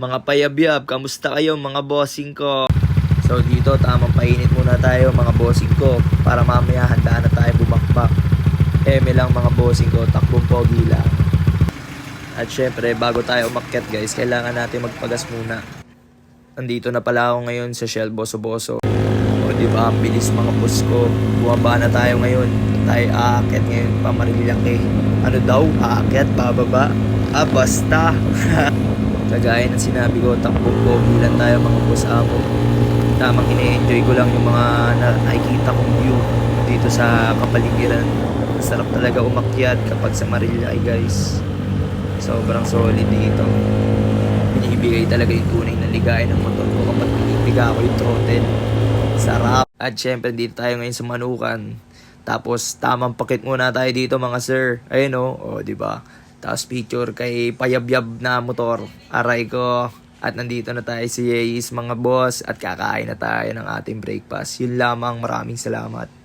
Mga payabyab, kamusta kayo mga bossing ko? So dito tamang painit muna tayo mga bossing ko para mamaya handaan na tayo bumakbak. Eme lang mga bossing ko, takbong pogi lang. At syempre bago tayo umakyat guys, kailangan natin magpagas muna. Andito na pala ako ngayon sa Shell Boso Boso. O di ba, ang bilis mga boss ko. Bumaba na tayo ngayon. Tayo aakyat ngayon pa Marilaki. Ano daw? Aakyat, bababa? Ah, basta. Kagaya ng sinabi ko, takbo po, bilang tayo mga boss amo. Tamang ine-enjoy ko lang yung mga na- nakikita kong view dito sa kapaligiran. Masarap talaga umakyat kapag sa Marilaki guys. Sobrang solid dito. Binibigay talaga yung tunay na ligaya ng motor ko kapag pinipiga ko yung throttle. Sarap. At syempre dito tayo ngayon sa Manukan. Tapos tamang pakit muna tayo dito mga sir. Ayun o, oh, di ba? Tapos picture kay payabyab na motor. Aray ko. At nandito na tayo si Yeis mga boss at kakain na tayo ng ating breakfast. Yun lamang maraming salamat.